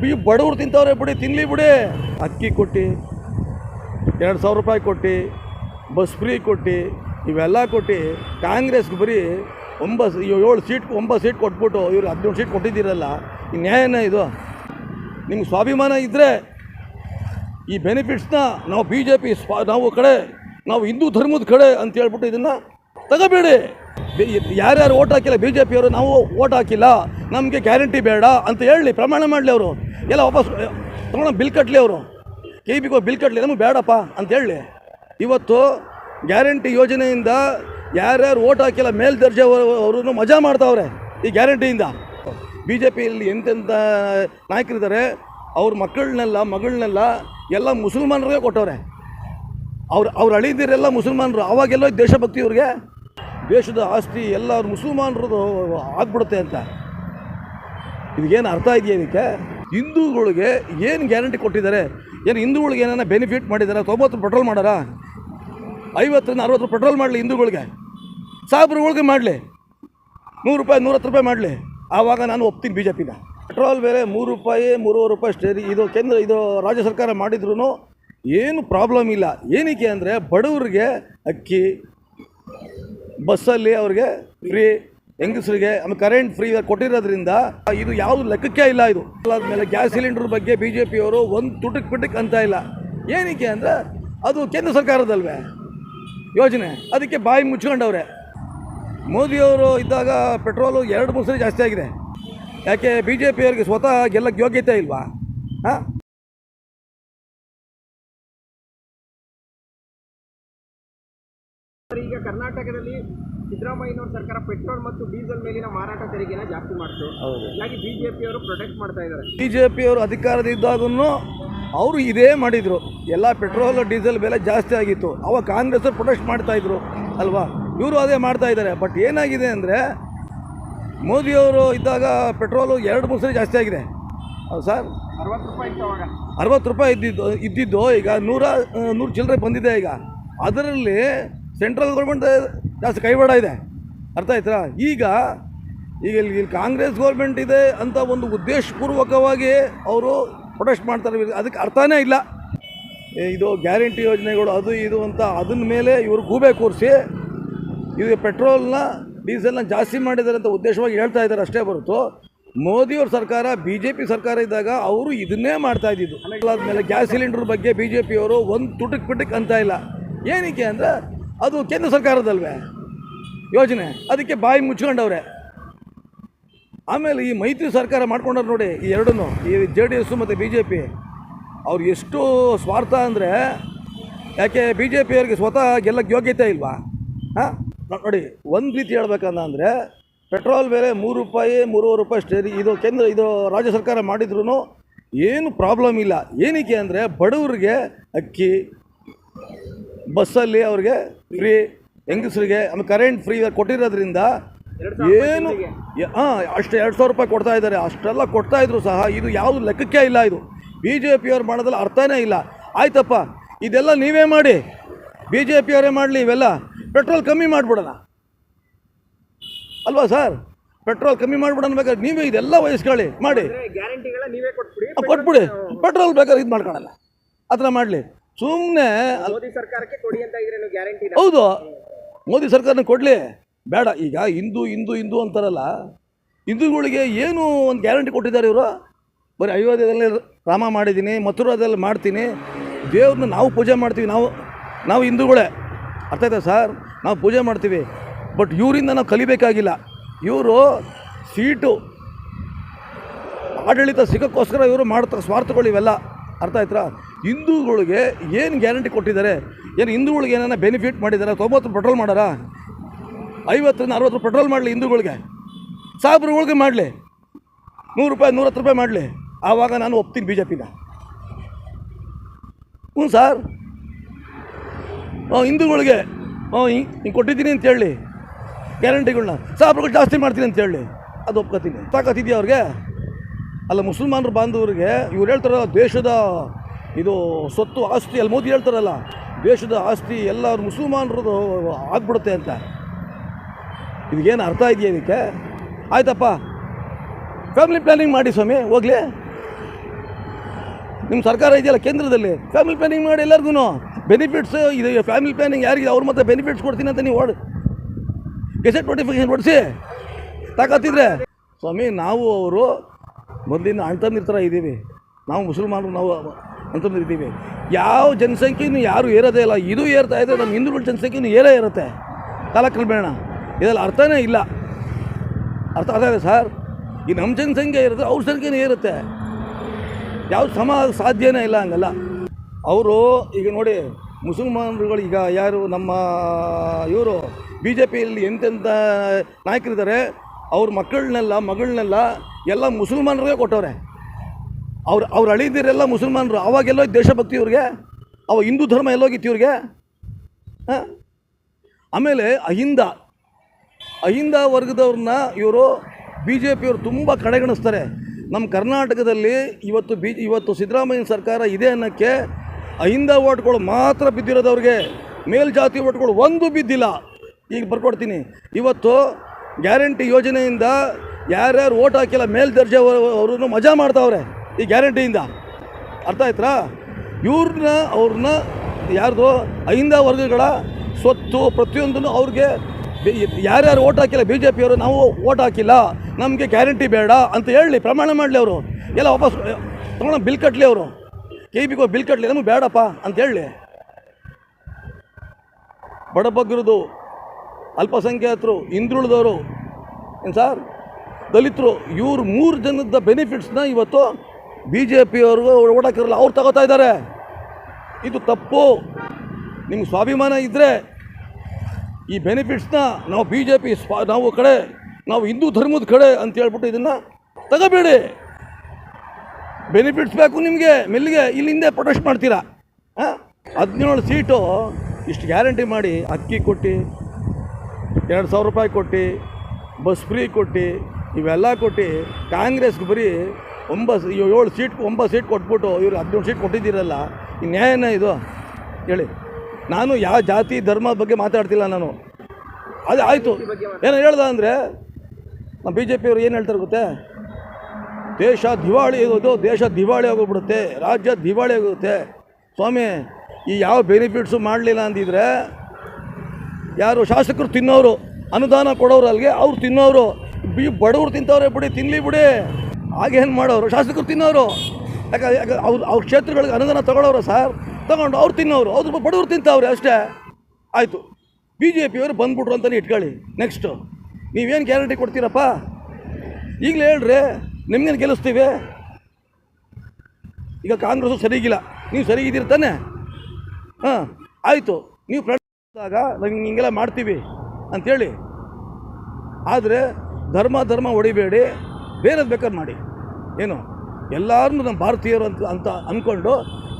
B ಬಡವ್ರು ತಿಂತವ್ರೆ ಬಿಡಿ ತಿನ್ನಲಿ ಬಿಡಿ. ಅಕ್ಕಿ ಕೊಟ್ಟು, ಎರಡು ಸಾವಿರ ರೂಪಾಯಿ ಕೊಟ್ಟು, ಬಸ್ ಫ್ರೀ ಕೊಟ್ಟು, ಇವೆಲ್ಲ ಕೊಟ್ಟು ಕಾಂಗ್ರೆಸ್ಗೆ ಬರೀ ಒಂಬತ್ತು ಏಳು ಸೀಟ್ ಒಂಬತ್ತು ಸೀಟ್ ಕೊಟ್ಬಿಟ್ಟು ಇವರು ಹದಿನೇಳು ಸೀಟ್ ಕೊಟ್ಟಿದ್ದೀರಲ್ಲ, ಈ ನ್ಯಾಯನ ಇದು. ನಿಮ್ಗೆ ಸ್ವಾಭಿಮಾನ ಇದ್ದರೆ ಈ ಬೆನಿಫಿಟ್ಸ್ನ ನಾವು ಬಿ ಜೆ ಪಿ ಸ್ವಾ, ನಾವು ಕಡೆ, ನಾವು ಹಿಂದೂ ಧರ್ಮದ ಕಡೆ ಅಂತ ಹೇಳ್ಬಿಟ್ಟು ಇದನ್ನು ತಗೋಬೇಡಿ. ಯಾರ್ಯಾರು ಓಟ್ ಹಾಕಿಲ್ಲ ಬಿ ಜೆ ಪಿಯವರು ನಾವು ಓಟ್ ಹಾಕಿಲ್ಲ, ನಮಗೆ ಗ್ಯಾರಂಟಿ ಬೇಡ ಅಂತ ಹೇಳಿ ಪ್ರಮಾಣ ಮಾಡಲಿ ಅವರು. ಎಲ್ಲ ವಾಪಸ್ ತಗೊಂಡು ಬಿಲ್ ಕಟ್ಟಲಿ ಅವರು. ಕೆ ಬಿಗೋ ಬಿಲ್ ಕಟ್ಟಲಿ ನಮಗೆ ಬೇಡಪ್ಪ ಅಂತ ಹೇಳಿ. ಇವತ್ತು ಗ್ಯಾರಂಟಿ ಯೋಜನೆಯಿಂದ ಯಾರ್ಯಾರು ಓಟ್ ಹಾಕಿಲ್ಲ ಮೇಲ್ದರ್ಜೆ ಅವರು ಮಜಾ ಮಾಡ್ತಾವ್ರೆ ಈ ಗ್ಯಾರಂಟಿಯಿಂದ. ಬಿ ಜೆ ಪಿಯಲ್ಲಿ ಎಂತೆಂಥ ನಾಯಕರಿದ್ದಾರೆ, ಅವ್ರ ಮಕ್ಕಳನ್ನೆಲ್ಲ ಮಗಳನ್ನೆಲ್ಲ ಎಲ್ಲ ಮುಸಲ್ಮಾನರಿಗೆ ಕೊಟ್ಟವ್ರೆ. ಅವ್ರು ಅವ್ರು ಅಳಿದಿರೆಲ್ಲ ಮುಸಲ್ಮಾನರು, ಅವಾಗೆಲ್ಲ ದೇಶಭಕ್ತಿ ಇವ್ರಿಗೆ ದೇಶದ ಆಸ್ತಿ ಎಲ್ಲ ಮುಸಲ್ಮಾನರದು ಆಗ್ಬಿಡುತ್ತೆ ಅಂತ. ಇದಕ್ಕೇನು ಅರ್ಥ ಇದೆಯಾ ಇದಕ್ಕೆ? ಹಿಂದೂಗಳಿಗೆ ಏನು ಗ್ಯಾರಂಟಿ ಕೊಟ್ಟಿದ್ದಾರೆ? ಏನು ಹಿಂದೂಗಳಿಗೆ ಏನಾರ ಬೆನಿಫಿಟ್ ಮಾಡಿದ್ದಾರೆ ತೊಂಬತ್ತು ಪೆಟ್ರೋಲ್ ಮಾಡಾರ? ಐವತ್ತರಿಂದ ಅರವತ್ತು ಪೆಟ್ರೋಲ್ ಮಾಡಲಿ ಹಿಂದೂಗಳಿಗೆ. ಸಾಬ್ರುಗಳಿಗೆ ಮಾಡಲಿ. ನೂರು ರೂಪಾಯಿ, ನೂರತ್ತು ರೂಪಾಯಿ ಮಾಡಲಿ. ಆವಾಗ ನಾನು ಒಪ್ತೀನಿ ಬಿ ಜೆ ಪಿನ ಪೆಟ್ರೋಲ್ ಬೇರೆ ಮೂರು ರೂಪಾಯಿ, ಮೂರುವರೆ ರೂಪಾಯಿ ಸ್ಟೇರಿ ಇದು ಕೇಂದ್ರ, ಇದು ರಾಜ್ಯ ಸರ್ಕಾರ ಮಾಡಿದ್ರು ಏನು ಪ್ರಾಬ್ಲಮ್ ಇಲ್ಲ. ಏನಕ್ಕೆ ಅಂದರೆ ಬಡವರಿಗೆ ಅಕ್ಕಿ ಬಸ್ಸಲ್ಲಿ ಅವ್ರಿಗೆ ಫ್ರೀ ಹೆಂಗಸರಿಗೆ, ಆಮೇಲೆ ಕರೆಂಟ್ ಫ್ರೀ ಕೊಟ್ಟಿರೋದ್ರಿಂದ ಇದು ಯಾವುದು ಲೆಕ್ಕಕ್ಕೆ ಇಲ್ಲ ಇದು. ಆದಮೇಲೆ ಗ್ಯಾಸ್ ಸಿಲಿಂಡರ್ ಬಗ್ಗೆ ಬಿ ಜೆ ಪಿಯವರು ಒಂದು ತುಟಕ್ ಪಿಟಕ್ ಅಂತ ಇಲ್ಲ. ಏನಕ್ಕೆ ಅಂದರೆ ಅದು ಕೇಂದ್ರ ಸರ್ಕಾರದಲ್ವೇ? ಯೋಜನೆ. ಅದಕ್ಕೆ ಬಾಯಿ ಮುಚ್ಕೊಂಡವ್ರೆ. ಮೋದಿಯವರು ಇದ್ದಾಗ ಪೆಟ್ರೋಲು ಎರಡು ಮೂರು ಸರಿ ಜಾಸ್ತಿ ಆಗಿದೆ. ಯಾಕೆ ಬಿ ಜೆ ಪಿಯವರಿಗೆ ಸ್ವತಃ ಗೆಲ್ಲಕ್ಕೆ ಯೋಗ್ಯತೆ ಇಲ್ವಾ? ಹಾಂ? ಕರ್ನಾಟಕದಲ್ಲಿ ಸಿದ್ದರಾಮಯ್ಯನವ್ರ ಸರ್ಕಾರ ಪೆಟ್ರೋಲ್ ಮತ್ತು ಡೀಸೆಲ್ ಮೇಲಿನ ಮಾರಾಟ ತೆರಿಗೆನ ಜಾಸ್ತಿ ಮಾಡ್ತು. ಹಾಗಾಗಿ ಬಿಜೆಪಿ ಅವರು ಪ್ರೊಟೆಕ್ಟ್ ಮಾಡ್ತಾ ಇದ್ದಾರೆ. ಬಿಜೆಪಿ ಅವರು ಅಧಿಕಾರದಿದ್ದಾಗೂ ಅವರು ಇದೇ ಮಾಡಿದರು. ಎಲ್ಲ ಪೆಟ್ರೋಲ್ ಡೀಸೆಲ್ ಬೆಲೆ ಜಾಸ್ತಿ ಆಗಿತ್ತು. ಅವಾಗ ಕಾಂಗ್ರೆಸ್ ಪ್ರೊಟೆಸ್ಟ್ ಮಾಡ್ತಾಯಿದ್ರು ಅಲ್ವಾ? ಇವರು ಅದೇ ಮಾಡ್ತಾ ಇದ್ದಾರೆ. ಬಟ್ ಏನಾಗಿದೆ ಅಂದರೆ ಮೋದಿಯವರು ಇದ್ದಾಗ ಪೆಟ್ರೋಲು ಎರಡು ಮೂರು ಸರಿ ಜಾಸ್ತಿ ಆಗಿದೆ. ಹೌದು ಸರ್. ಅರವತ್ತು ರೂಪಾಯಿ ಅರವತ್ತು ರೂಪಾಯಿ ಇದ್ದಿದ್ದು ಇದ್ದಿದ್ದು ಈಗ ನೂರ ನೂರು ಚಿಲ್ಲರೆ ಬಂದಿದೆ ಈಗ. ಅದರಲ್ಲಿ ಸೆಂಟ್ರಲ್ ಗೌರ್ಮೆಂಟ್ ಜಾಸ್ತಿ ಕೈವಾಡ ಇದೆ. ಅರ್ಥ ಆಯ್ತಾ? ಈಗ ಈಗ ಇಲ್ಲಿ ಇಲ್ಲಿ ಕಾಂಗ್ರೆಸ್ ಗೌರ್ಮೆಂಟ್ ಇದೆ ಅಂತ ಒಂದು ಉದ್ದೇಶಪೂರ್ವಕವಾಗಿ ಅವರು ಪ್ರೊಟೆಸ್ಟ್ ಮಾಡ್ತಾರೆ ಅದಕ್ಕೆ ಅರ್ಥನೇ ಇಲ್ಲ. ಇದು ಗ್ಯಾರಂಟಿ ಯೋಜನೆಗಳು, ಅದು ಇದು ಅಂತ ಅದನ್ನ ಮೇಲೆ ಇವರು ಗೂಬೆ ಕೂರಿಸಿ ಇದು ಪೆಟ್ರೋಲ್ನ ಡೀಸೆಲ್ನ ಜಾಸ್ತಿ ಮಾಡಿದ್ದಾರೆ ಅಂತ ಉದ್ದೇಶವಾಗಿ ಹೇಳ್ತಾ ಇದ್ದಾರೆ ಅಷ್ಟೇ ಹೊರತು ಮೋದಿಯವ್ರ ಸರ್ಕಾರ ಬಿ ಜೆ ಪಿ ಸರ್ಕಾರ ಇದ್ದಾಗ ಅವರು ಇದನ್ನೇ ಮಾಡ್ತಾ ಇದ್ದಿದ್ದು. ಆದಮೇಲೆ ಗ್ಯಾಸ್ ಸಿಲಿಂಡರ್ ಬಗ್ಗೆ ಬಿ ಜೆ ಪಿಯವರು ಒಂದು ತುಟಕ್ ಪಿಟಕ್ ಅಂತ ಇಲ್ಲ. ಏನಕ್ಕೆ ಅಂದರೆ ಅದು ಕೇಂದ್ರ ಸರ್ಕಾರದಲ್ವೇ? ಯೋಜನೆ. ಅದಕ್ಕೆ ಬಾಯಿ ಮುಚ್ಕೊಂಡವ್ರೆ. ಆಮೇಲೆ ಈ ಮೈತ್ರಿ ಸರ್ಕಾರ ಮಾಡ್ಕೊಂಡವ್ರು ನೋಡಿ, ಈ ಎರಡೂ ಈ ಜೆ ಡಿ ಎಸ್ಸು ಮತ್ತು ಬಿ ಜೆ ಪಿ, ಅವ್ರು ಎಷ್ಟು ಸ್ವಾರ್ಥ ಅಂದರೆ, ಯಾಕೆ ಬಿ ಜೆ ಪಿಯವ್ರಿಗೆ ಸ್ವತಃ ಗೆಲ್ಲಕ್ಕೆ ಯೋಗ್ಯತೆ ಇಲ್ವಾ? ಹಾಂ? ನೋಡಿ, ಒಂದು ರೀತಿ ಹೇಳ್ಬೇಕಂದ ಅಂದರೆ, ಪೆಟ್ರೋಲ್ ಬೆಲೆ ಮೂರು ರೂಪಾಯಿ, ಮೂರುವರೆ ರೂಪಾಯಿ ಸ್ಟೇರಿ ಇದು ಕೇಂದ್ರ, ಇದು ರಾಜ್ಯ ಸರ್ಕಾರ ಮಾಡಿದ್ರು ಏನು ಪ್ರಾಬ್ಲಮ್ ಇಲ್ಲ. ಏನಕ್ಕೆ ಅಂದರೆ, ಬಡವರಿಗೆ ಅಕ್ಕಿ ಬಸ್ಸಲ್ಲಿ ಅವ್ರಿಗೆ ಫ್ರೀ ಹೆಂಗಸರಿಗೆ ಆಮೇಲೆ ಕರೆಂಟ್ ಫ್ರೀ ಕೊಟ್ಟಿರೋದ್ರಿಂದ ಏನು ಹಾಂ ಅಷ್ಟು ಎರಡು ಸಾವಿರ ರೂಪಾಯಿ ಕೊಡ್ತಾ ಇದ್ದಾರೆ. ಅಷ್ಟೆಲ್ಲ ಕೊಡ್ತಾ ಇದ್ರು ಸಹ ಇದು ಯಾವುದು ಲೆಕ್ಕಕ್ಕೆ ಇಲ್ಲ ಇದು. ಬಿ ಜೆ ಪಿಯವ್ರು ಮಾಡೋದ್ರಲ್ಲಿ ಅರ್ಥನೇ ಇಲ್ಲ. ಆಯ್ತಪ್ಪ ಇದೆಲ್ಲ ನೀವೇ ಮಾಡಿ. ಬಿ ಜೆ ಪಿಯವರೇ ಮಾಡಲಿ ಇವೆಲ್ಲ. ಪೆಟ್ರೋಲ್ ಕಮ್ಮಿ ಮಾಡಿಬಿಡೋಣ. ಅಲ್ವಾ ಸರ್? ಪೆಟ್ರೋಲ್ ಕಮ್ಮಿ ಮಾಡಿಬಿಡೋಣ ಬೇಕಾದ್ರೆ ನೀವೇ ಇದೆಲ್ಲ ವಹಿಸ್ಕೊಳ್ಳಿ. ಮಾಡಿ. ಗ್ಯಾರಂಟಿಗಳ ನೀವೇ ಕೊಟ್ಬಿಡಿ ಪೆಟ್ರೋಲ್ ಬೇಕಾದ್ರೆ ಇದು ಮಾಡ್ಕೊಳಲ್ಲ ಆ ಥರ ಮಾಡಲಿ. ಸುಮ್ಮನೆ ಮೋದಿ ಸರ್ಕಾರಕ್ಕೆ ಕೊಡಿ ಅಂತ ಇದ್ರೆ ನೀವು ಗ್ಯಾರಂಟಿ ಹೌದು. ಮೋದಿ ಸರ್ಕಾರನ ಕೊಡಲಿ. ಬೇಡ. ಈಗ ಹಿಂದೂ ಹಿಂದೂ ಹಿಂದೂ ಅಂತಾರಲ್ಲ ಹಿಂದೂಗಳಿಗೆ ಏನು ಒಂದು ಗ್ಯಾರಂಟಿ ಕೊಟ್ಟಿದ್ದಾರೆ ಇವರು? ಬರೀ ಅಯೋಧ್ಯದಲ್ಲಿ ರಾಮ ಮಾಡಿದ್ದೀನಿ ಮಥುರಾದಲ್ಲಿ ಮಾಡ್ತೀನಿ. ದೇವ್ರನ್ನ ನಾವು ಪೂಜೆ ಮಾಡ್ತೀವಿ. ನಾವು ನಾವು ಹಿಂದೂಗಳೇ. ಅರ್ಥ ಆಯ್ತಾ ಸರ್? ನಾವು ಪೂಜೆ ಮಾಡ್ತೀವಿ. ಬಟ್ ಇವರಿಂದ ನಾವು ಕಲಿಬೇಕಾಗಿಲ್ಲ. ಇವರು ಸೀಟು ಆಡಳಿತ ಸಿಗೋಕ್ಕೋಸ್ಕರ ಇವರು ಮಾಡ್ತಾರೆ ಸ್ವಾರ್ಥಗಳು ಇವೆಲ್ಲ. ಅರ್ಥ ಆಯ್ತಾ ಹಿಂದೂಗಳಿಗೆ ಏನು ಗ್ಯಾರಂಟಿ ಕೊಟ್ಟಿದ್ದಾರೆ? ಏನು ಹಿಂದೂಗಳಿಗೆ ಏನಾರ ಬೆನಿಫಿಟ್ ಮಾಡಿದ್ದಾರೆ ತೊಂಬತ್ತು ಪೆಟ್ರೋಲ್ ಮಾಡಾರ? ಐವತ್ತರಿಂದ ಅರವತ್ತು ಪೆಟ್ರೋಲ್ ಮಾಡಲಿ ಹಿಂದೂಗಳಿಗೆ. ಸಾಬ್ರುಗಳಿಗೆ ಮಾಡಲಿ. ನೂರು ರೂಪಾಯಿ, ನೂರತ್ತು ರೂಪಾಯಿ ಮಾಡಲಿ. ಆವಾಗ ನಾನು ಒಪ್ತೀನಿ ಬಿ ಜೆ ಪಿನ ಹ್ಞೂ ಸರ್ ಹಿಂದೂಗಳಿಗೆ ಹಿಂಗೆ ಕೊಟ್ಟಿದ್ದೀನಿ ಅಂತ ಹೇಳಿ. ಗ್ಯಾರಂಟಿಗಳನ್ನ ಸಾಬ್ರುಗಳು ಜಾಸ್ತಿ ಮಾಡ್ತೀನಿ ಅಂತ ಹೇಳಿ. ಅದು ಒಪ್ಕೋತೀನಿ. ತಾಕತ್ತಿದೆಯಾ ಅವ್ರಿಗೆ? ಅಲ್ಲ ಮುಸಲ್ಮಾನರು ಬಾಂಧವರಿಗೆ ಇವ್ರು ಹೇಳ್ತಾರಲ್ಲ, ದೇಶದ ಇದು ಸ್ವತ್ತು, ಆಸ್ತಿ, ಅಲ್ಲಿ ಮೋದಿ ಹೇಳ್ತಾರಲ್ಲ, ದೇಶದ ಆಸ್ತಿ ಎಲ್ಲ ಮುಸಲ್ಮಾನರದು ಆಗ್ಬಿಡುತ್ತೆ ಅಂತ. ಇದಕ್ಕೇನು ಅರ್ಥ ಇದೆಯಾ ಇದಕ್ಕೆ? ಆಯ್ತಪ್ಪ. ಫ್ಯಾಮಿಲಿ ಪ್ಲ್ಯಾನಿಂಗ್ ಮಾಡಿ ಸ್ವಾಮಿ, ಹೋಗ್ಲಿ. ನಿಮ್ಮ ಸರ್ಕಾರ ಇದೆಯಲ್ಲ ಕೇಂದ್ರದಲ್ಲಿ ಫ್ಯಾಮಿಲಿ ಪ್ಲಾನಿಂಗ್ ಮಾಡಿ ಎಲ್ಲರಿಗೂ ಬೆನಿಫಿಟ್ಸ್ ಇದು ಫ್ಯಾಮಿಲಿ ಪ್ಲಾನಿಂಗ್ ಯಾರಿಗೆ, ಅವ್ರ ಮತ್ತೆ ಬೆನಿಫಿಟ್ಸ್ ಕೊಡ್ತೀನಿ ಅಂತ ನೀವು ಓಡ್, ಗೆಸೆಟ್ ನೋಟಿಫಿಕೇಶನ್ ಕೊಡಿಸಿ ತಾಕತ್ತಿದ್ರೆ. ಸ್ವಾಮಿ, ನಾವು ಅವರು ಮೊದಲಿನ ಅಣ್ತಂದಿರ ಥರ ಇದ್ದೀವಿ. ನಾವು ಮುಸಲ್ಮಾನರು, ನಾವು ಅಂತಂದ್ರೆ ಇದ್ದೀವಿ. ಯಾವ ಜನಸಂಖ್ಯೆಯೂ ಯಾರು ಏರೋದೇ ಇಲ್ಲ. ಇದು ಏರ್ತಾ ಇದೆ ನಮ್ಮ ಹಿಂದೂಗಳ ಜನಸಂಖ್ಯೆಯೂ ಏರೇ ಇರುತ್ತೆ. ಕಾಲಕ್ರಮೇಣ ಇದರಲ್ಲಿ ಅರ್ಥನೇ ಇಲ್ಲ. ಅರ್ಥ ಅರ್ಥ ಸರ್? ಈ ನಮ್ಮ ಜನಸಂಖ್ಯೆ ಇರುತ್ತೆ ಅವ್ರ ಸಂಖ್ಯೆನೇ ಇರುತ್ತೆ. ಯಾವ ಸಮ ಸಾಧ್ಯನೇ ಇಲ್ಲ ಹಂಗಲ್ಲ. ಅವರು ಈಗ ನೋಡಿ, ಮುಸಲ್ಮಾನರುಗಳು ಈಗ ಯಾರು ನಮ್ಮ ಇವರು ಬಿ ಜೆ ಪಿಯಲ್ಲಿ ಎಂತೆಂಥ ನಾಯಕರಿದ್ದಾರೆ ಅವ್ರ ಮಕ್ಕಳನ್ನೆಲ್ಲ, ಮಗಳನ್ನೆಲ್ಲ ಎಲ್ಲ ಮುಸಲ್ಮಾನರಿಗೆ ಕೊಟ್ಟವ್ರೆ. ಅವ್ರು ಅವ್ರು ಅಳಿದಿರೆಲ್ಲ ಮುಸಲ್ಮಾನರು. ಅವಾಗೆಲ್ಲೋ ದೇಶಭಕ್ತಿ ಇವ್ರಿಗೆ, ಅವ ಹಿಂದೂ ಧರ್ಮ ಎಲ್ಲೋಗಿತ್ತು ಇವ್ರಿಗೆ. ಹಾಂ? ಆಮೇಲೆ ಅಹಿಂದ ಅಹಿಂದ ವರ್ಗದವ್ರನ್ನ ಇವರು ಬಿ ಜೆ ಪಿಯವರು ತುಂಬ ಕಡೆಗಣಿಸ್ತಾರೆ. ನಮ್ಮ ಕರ್ನಾಟಕದಲ್ಲಿ ಇವತ್ತು ಬಿ, ಇವತ್ತು ಸಿದ್ದರಾಮಯ್ಯ ಸರ್ಕಾರ ಇದೆ ಅನ್ನೋಕ್ಕೆ ಅಹಿಂದ ಓಟ್ಗಳು ಮಾತ್ರ ಬಿದ್ದಿರೋದವ್ರಿಗೆ ಮೇಲ್ಜಾತಿ ಓಟ್ಗಳು ಒಂದು ಬಿದ್ದಿಲ್ಲ. ಈಗ ಬರ್ಕೊಡ್ತೀನಿ. ಇವತ್ತು ಗ್ಯಾರಂಟಿ ಯೋಜನೆಯಿಂದ ಯಾರ್ಯಾರು ಓಟ್ ಹಾಕಿಲ್ಲ ಮೇಲ್ದರ್ಜೆ ಅವ್ರನ್ನು ಮಜಾ ಮಾಡ್ತಾವ್ರೆ ಈ ಗ್ಯಾರಂಟಿಯಿಂದ. ಅರ್ಥ ಆಯ್ತಾ ಇವ್ರನ್ನ ಅವ್ರನ್ನ ಯಾರ್ದು ಐಂದ ವರ್ಗಗಳ ಸ್ವತ್ತು ಪ್ರತಿಯೊಂದನ್ನು ಅವ್ರಿಗೆ ಯಾರ್ಯಾರು ಓಟ್ ಹಾಕಿಲ್ಲ ಬಿ ಜೆ ಪಿಯವರು ನಾವು ಓಟ್ ಹಾಕಿಲ್ಲ, ನಮಗೆ ಗ್ಯಾರಂಟಿ ಬೇಡ ಅಂತ ಹೇಳಿ ಪ್ರಮಾಣ ಮಾಡಲಿ ಅವರು. ಎಲ್ಲ ವಾಪಸ್ ತಗೊಂಡು ಬಿಲ್ ಕಟ್ಟಲಿ ಅವರು. ಕೆ ಬಿಗೋ ಬಿಲ್ ಕಟ್ಟಲಿ ನಮಗೆ ಬೇಡಪ್ಪ ಅಂತ ಹೇಳಿ. ಬಡಬಗ್ಗರದು ಅಲ್ಪಸಂಖ್ಯಾತರು, ಹಿಂದುಳಿದವರು, ಏನು ಸರ್ ದಲಿತರು, ಇವ್ರು ಮೂರು ಜನದ ಬೆನಿಫಿಟ್ಸ್ನ ಇವತ್ತು ಬಿ ಜೆ ಪಿಯವ್ರಿಗೂ ಓಡಾಕಿರಲ್ಲ ಅವ್ರು ತಗೋತಾ ಇದ್ದಾರೆ ಇದು ತಪ್ಪು. ನಿಮ್ಗೆ ಸ್ವಾಭಿಮಾನ ಇದ್ದರೆ ಈ ಬೆನಿಫಿಟ್ಸ್ನ ನಾವು ಬಿ ಜೆ ಪಿ ಸ್ವಾ, ನಾವು ಕಡೆ, ನಾವು ಹಿಂದೂ ಧರ್ಮದ ಕಡೆ ಅಂತ ಹೇಳ್ಬಿಟ್ಟು ಇದನ್ನು ತಗೋಬೇಡಿ. ಬೆನಿಫಿಟ್ಸ್ ಬೇಕು ನಿಮಗೆ, ಮೆಲ್ಲಿಗೆ ಇಲ್ಲಿಂದೇ ಪ್ರೊಟೆಸ್ಟ್ ಮಾಡ್ತೀರಾ? ಹಾಂ? ಹದಿನೇಳು ಸೀಟು ಇಷ್ಟು ಗ್ಯಾರಂಟಿ ಮಾಡಿ ಅಕ್ಕಿ ಕೊಟ್ಟು ಎರಡು ಸಾವಿರ ರೂಪಾಯಿ ಕೊಟ್ಟು, ಬಸ್ ಫ್ರೀ ಕೊಟ್ಟು, ಇವೆಲ್ಲ ಕೊಟ್ಟು ಕಾಂಗ್ರೆಸ್ಗೆ ಬರೀ ಒಂಬತ್ತು ಏಳು ಸೀಟ್ ಒಂಬತ್ತು ಸೀಟ್ ಕೊಟ್ಬಿಟ್ಟು ಇವ್ರು ಹದಿನೇಳು ಸೀಟ್ ಕೊಟ್ಟಿದ್ದೀರಲ್ಲ ನ್ಯಾಯನ ಇದು? ಹೇಳಿ. ನಾನು ಯಾವ ಜಾತಿ, ಧರ್ಮ ಬಗ್ಗೆ ಮಾತಾಡ್ತಿಲ್ಲ ನಾನು. ಅದು ಆಯಿತು. ಏನು ಹೇಳ್ದ ಅಂದರೆ, ನಮ್ಮ ಬಿ ಜೆ ಪಿಯವರು ಏನು ಹೇಳ್ತಾರೆ ಗೊತ್ತೇ? ದೇಶ ದಿವಾಳಿ ಆಗೋದು ದೇಶ ದಿವಾಳಿ ಆಗೋಗ್ಬಿಡುತ್ತೆ ರಾಜ್ಯ ದಿವಾಳಿ ಆಗುತ್ತೆ. ಸ್ವಾಮಿ, ಈ ಯಾವ ಬೆನಿಫಿಟ್ಸು ಮಾಡಲಿಲ್ಲ ಅಂದಿದ್ರೆ ಯಾರು ಶಾಸಕರು ತಿನ್ನೋರು, ಅನುದಾನ ಕೊಡೋರು ಅಲ್ಲಿಗೆ ಅವ್ರು ತಿನ್ನೋರು. ಬಿ ಬಡವ್ರು ತಿಂತವ್ರೆ ಬಿಡಿ ತಿನ್ನಲಿ ಬಿಡಿ. ಹಾಗೇನು ಮಾಡೋರು? ಶಾಸಕರು ತಿನ್ನೋರು. ಯಾಕೆ ಯಾಕೆ ಅವ್ರು ಅವ್ರ ಕ್ಷೇತ್ರಗಳಿಗೆ ಅನುದಾನ ತಗೊಳ್ಳೋರು ಸರ್? ತಗೊಂಡು ಅವ್ರು ತಿನ್ನೋರು. ಅವ್ರು ಬಡವ್ರು ತಿಂತವ್ರೆ ಅಷ್ಟೇ. ಆಯಿತು. ಬಿ ಜೆ ಪಿಯವರು ಬಂದ್ಬಿಟ್ರು ಅಂತಲೇ ಇಟ್ಕೊಳ್ಳಿ. ನೆಕ್ಸ್ಟು ನೀವೇನು ಗ್ಯಾರಂಟಿ ಕೊಡ್ತೀರಪ್ಪ? ಈಗಲೇ ಹೇಳ್ರಿ, ನಿಮ್ಗೇನು ಗೆಲ್ಲಿಸ್ತೀವಿ? ಈಗ ಕಾಂಗ್ರೆಸ್ಸು ಸರಿಗಿಲ್ಲ. ನೀವು ಸರಿಗಿದ್ದೀರಿ ತಾನೆ? ಹಾಂ, ಆಯಿತು. ನೀವು ಪ್ರಚಾರ ನಾವು ಹಿಂಗೆಲ್ಲ ಮಾಡ್ತೀವಿ ಅಂಥೇಳಿ ಆದರೆ ಧರ್ಮ ಧರ್ಮ ಹೊಡಿಬೇಡಿ ಬೇರೆದು ಬೇಕಾದ್ರೆ ಮಾಡಿ. ಏನು? ಎಲ್ಲರನ್ನೂ ನಮ್ಮ ಭಾರತೀಯರು ಅಂತ ಅಂತ ಅಂದ್ಕೊಂಡು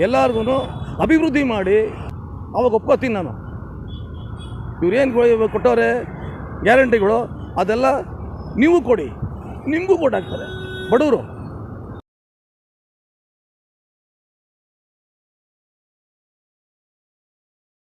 ಎಲ್ಲರಿಗೂ ಅಭಿವೃದ್ಧಿ ಮಾಡಿ. ಅವಾಗ ಒಪ್ಕೋತೀನಿ ನಾನು. ಇವ್ರೇನು ಕೊಟ್ಟವ್ರೆ? ಗ್ಯಾರಂಟಿಗಳು ಅದೆಲ್ಲ ನೀವು ಕೊಡಿ. ನಿಮಗೂ ಕೊಟ್ಟಾಗ್ತಾರೆ ಬಡವರು.